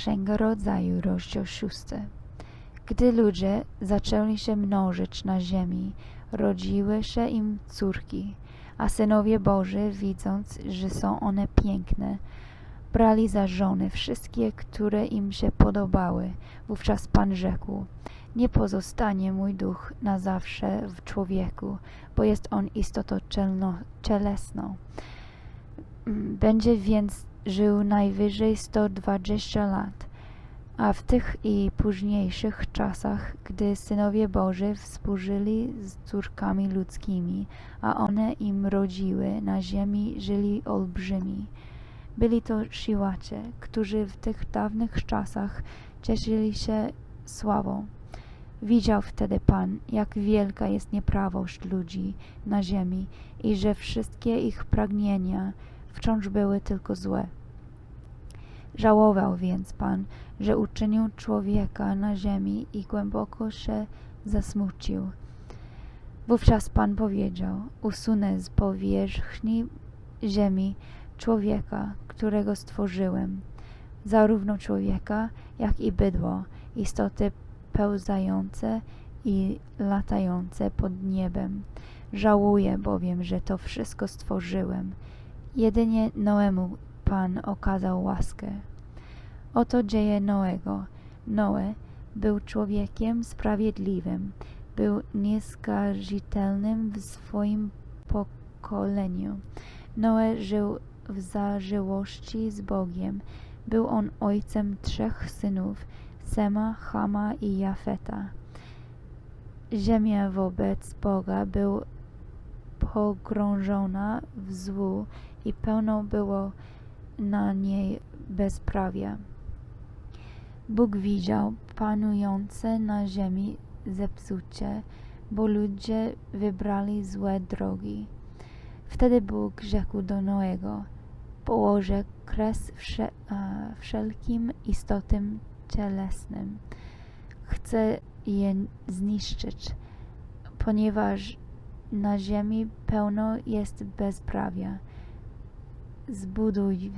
Księga Rodzaju, rozdział szósty. Gdy ludzie zaczęli się mnożyć na ziemi, rodziły się im córki, a synowie Boży, widząc, że są one piękne, brali za żony wszystkie, które im się podobały. Wówczas Pan rzekł, nie pozostanie mój duch na zawsze w człowieku, bo jest on istotą cielesną. Będzie więc żył najwyżej 120 lat. A w tych i późniejszych czasach, gdy synowie Boży współżyli z córkami ludzkimi, a one im rodziły, na ziemi żyli olbrzymi. Byli to siłacze, którzy w tych dawnych czasach cieszyli się sławą. Widział wtedy Pan, jak wielka jest nieprawość ludzi na ziemi i że wszystkie ich pragnienia wciąż były tylko złe. Żałował więc Pan, że uczynił człowieka na ziemi i głęboko się zasmucił. Wówczas Pan powiedział: Usunę z powierzchni ziemi człowieka, którego stworzyłem, zarówno człowieka, jak i bydło, istoty pełzające i latające pod niebem. Żałuję bowiem, że to wszystko stworzyłem. Jedynie Noemu Pan okazał łaskę. Oto dzieje Noego. Noe był człowiekiem sprawiedliwym, był nieskazitelnym w swoim pokoleniu. Noe żył w zażyłości z Bogiem. Był on ojcem trzech synów, Sema, Chama i Jafeta. Ziemia wobec Boga był pogrążona w złu i pełno było na niej bezprawia. Bóg widział panujące na ziemi zepsucie, bo ludzie wybrali złe drogi. Wtedy Bóg rzekł do Noego: Położę kres a, wszelkim istotom cielesnym. Chcę je zniszczyć, ponieważ na ziemi pełno jest bezprawia. Zbuduj,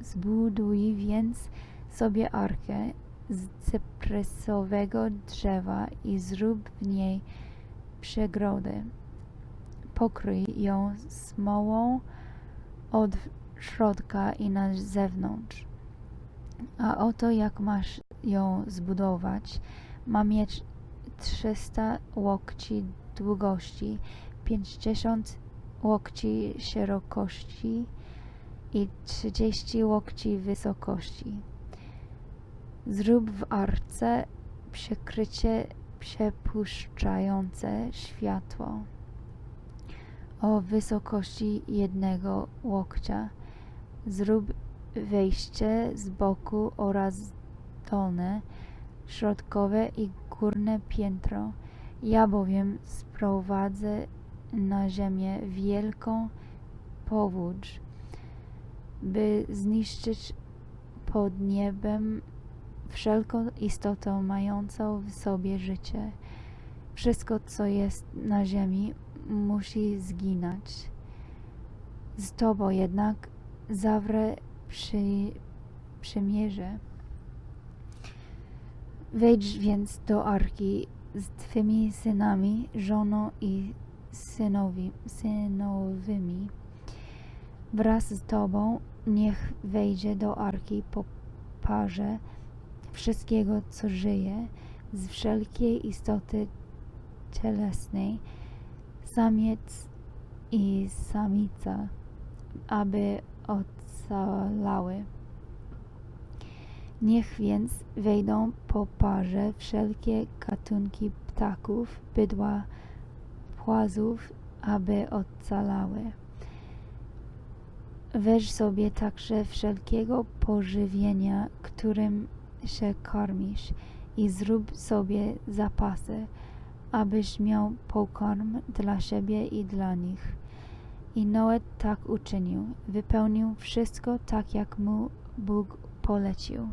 zbuduj więc sobie arkę z cyprysowego drzewa i zrób w niej przegrodę. Pokryj ją smołą od środka i na zewnątrz. A oto jak masz ją zbudować, ma mieć 300 łokci długości, 50 łokci szerokości i 30 łokci wysokości. Zrób w arce przekrycie przepuszczające światło o wysokości jednego łokcia. Zrób wejście z boku oraz dolne, środkowe i górne piętro. Ja bowiem sprowadzę na ziemię wielką powódź, by zniszczyć pod niebem wszelką istotę mającą w sobie życie. Wszystko, co jest na ziemi, musi zginąć. Z Tobą jednak zawrę przy, przymierze. Wejdź więc do arki z Twymi synami, żoną i synowi, synowymi. Wraz z Tobą niech wejdzie do arki po parze wszystkiego, co żyje, z wszelkiej istoty cielesnej, samiec i samica, aby ocalały. Niech więc wejdą po parze wszelkie gatunki ptaków, bydła, płazów, aby ocalały. Weź sobie także wszelkiego pożywienia, którym się karmisz i zrób sobie zapasy, abyś miał pokarm dla siebie i dla nich. I Noe tak uczynił, wypełnił wszystko tak, jak mu Bóg polecił.